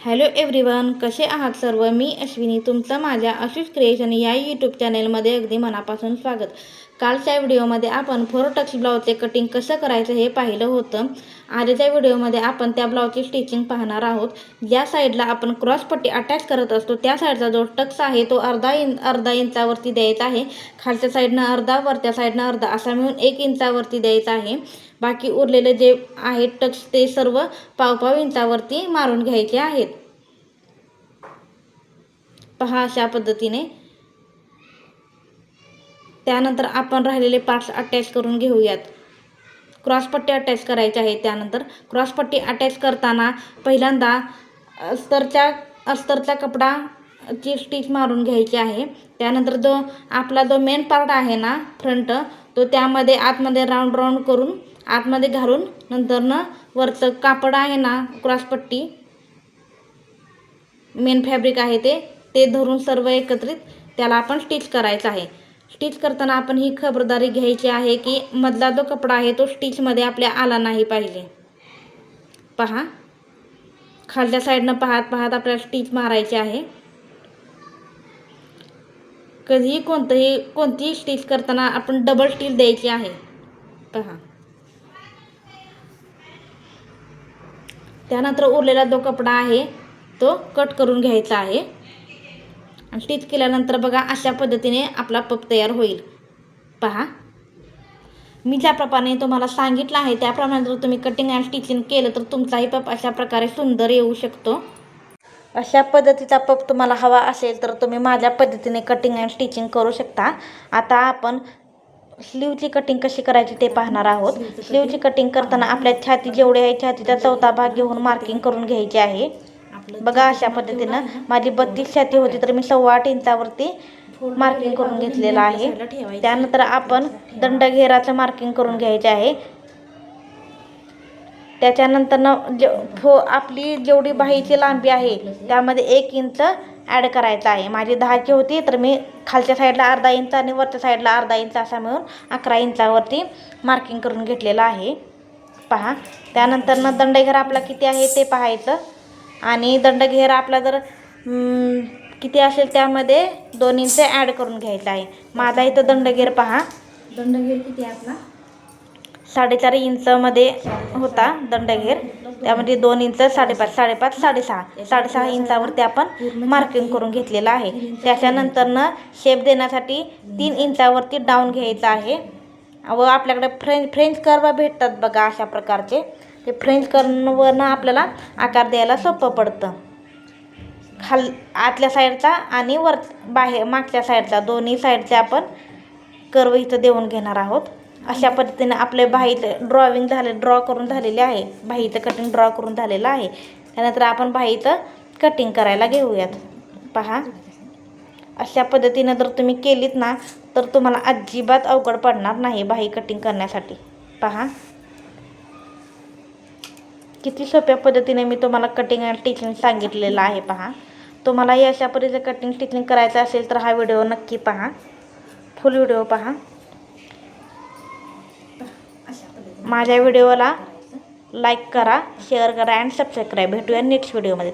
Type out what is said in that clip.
Hello everyone कसे आहात सर्व? मी अश्विनी तुमचं माझ्या आशिष क्रिएशन या यूट्यूब चॅनेलमध्ये अगदी मनापासून स्वागत. कालच्या व्हिडिओमध्ये आपण फोर टक्स ब्लाऊजचे कटिंग कसं करायचं हे पाहिलं होतं. आजच्या व्हिडिओमध्ये आपण त्या ब्लाऊजची स्टिचिंग पाहणार आहोत. ज्या साईडला आपण क्रॉसपट्टी अटॅच करत असतो त्या साईडचा जो टक्स आहे तो अर्धा इन अर्धा इंचावरती द्यायचा आहे. खालच्या साईडनं अर्धा वरच्या साईडनं अर्धा असा मिळून एक इंचावरती द्यायचा आहे. बाकी उरलेले जे आहेत टक्स ते सर्व पाव पाव इंचावरती मारून घ्यायचे आहेत. पहा अशा पद्धतीने. त्यानंतर आपण राहिलेले पार्ट्स अटॅच करून घेऊयात. क्रॉसपट्टी अटॅच करायची आहे त्यानंतर. क्रॉसपट्टी अटॅच करताना पहिल्यांदा अस्तरच्या अस्तरचा कपडा ची स्टिच मारून घ्यायची आहे. त्यानंतर जो आपला जो मेन पार्ट आहे ना फ्रंट तो त्यामध्ये आतमध्ये राऊंड राऊंड करून आतमध्ये घालून नंतरनं वरचं कापड आहे ना क्रॉसपट्टी मेन फॅब्रिक आहे ते ते धरून सर्व एकत्रित त्याला आपण स्टिच करायचं आहे. स्टिच करताना आपण ही खबरदारी घ्यायची आहे की मधला जो कपडा आहे तो स्टिचमध्ये आपल्या आला नाही पाहिजे. पहा. खालच्या साईडनं पाहत पाहत आपल्याला स्टिच मारायची आहे. कधीही कोणतंही कोणतीही स्टिच करताना आपण डबल स्टिच द्यायची आहे. पहा. त्यानंतर उरलेला जो कपडा आहे तो कट करून घ्यायचा आहे. आणि स्टिच केल्यानंतर बघा अशा पद्धतीने आपला पप तयार होईल. पहा. मी ज्याप्रमाणे तुम्हाला सांगितलं आहे त्याप्रमाणे जर तुम्ही कटिंग अँड स्टिचिंग केलं तर तुमचाही पप अशा प्रकारे सुंदर येऊ शकतो. अशा पद्धतीचा पप तुम्हाला हवा असेल तर तुम्ही माझ्या पद्धतीने कटिंग अँड स्टिचिंग करू शकता. आता आपण स्लीवची कटिंग कशी करायची ते पाहणार आहोत. स्लीवची कटिंग करताना आपल्या छाती जेवढे आहे छातीचा चौथा भाग घेऊन मार्किंग करून घ्यायची आहे. बघा अशा पद्धतीनं माझी बत्तीस छाती होती तर मी सव्वा आठ इंचावरती मार्किंग करून घेतलेलं आहे. त्यानंतर आपण दंडघेराचं मार्किंग करून घ्यायचे आहे. त्याच्यानंतरनं जे फो आपली जेवढी बाहीची लांबी आहे त्यामध्ये एक इंच ॲड करायचं आहे. माझी दहाची होती तर मी खालच्या साईडला अर्धा इंच आणि वरच्या साईडला अर्धा इंच असा मिळून अकरा इंचावरती मार्किंग करून घेतलेलं आहे. पहा. त्यानंतरनं दंडघेर आपला किती आहे ते पाहायचं. आणि दंडघेर आपला जर किती असेल त्यामध्ये दोन इंच ॲड करून घ्यायचं आहे. माझा इथं दंडघेर पहा. दंडघेर किती आहे आपला? साडेचार इंचमध्ये होता दंडघेर त्यामध्ये दोन इंच साडेपाच साडेपाच साडेसहा. साडेसहा इंचावरती आपण मार्किंग करून घेतलेलं आहे. त्याच्यानंतरनं शेप देण्यासाठी तीन इंचावरती डाऊन घ्यायचं आहे. व आपल्याकडे फ्रेंच फ्रेंच कर्व भेटतात बघा अशा प्रकारचे. ते फ्रेंच कर्ववरनं आपल्याला आकार द्यायला सोपं पडतं. खाल आतल्या साईडचा आणि वर बाहेर मागच्या साईडचा दोन्ही साईडचे आपण कर्व इथं देऊन घेणार आहोत. अशा पद्धतीने आपले बाहीत ड्रॉविंग झाले ड्रॉ करून झालेले आहे. बाहीचं कटिंग ड्रॉ करून झालेलं आहे. त्यानंतर आपण बाहीचं कटिंग करायला घेऊयात. पहा. अशा पद्धतीनं जर तुम्ही केलीत ना तर तुम्हाला अजिबात अवघड पडणार नाही बाही कटिंग करण्यासाठी. पहा. किती सोप्या पद्धतीने मी तुम्हाला कटिंग अँड स्टिचिंग सांगितलेलं आहे पहा. तुम्हालाही अशा पद्धतीचं कटिंग स्टिचिंग करायचं असेल तर हा व्हिडिओ नक्की पहा. फुल व्हिडिओ पहा. माझ्या व्हिडिओला लाईक करा शेअर करा अँड सबस्क्राईब. भेटूया नेक्स्ट व्हिडिओमध्ये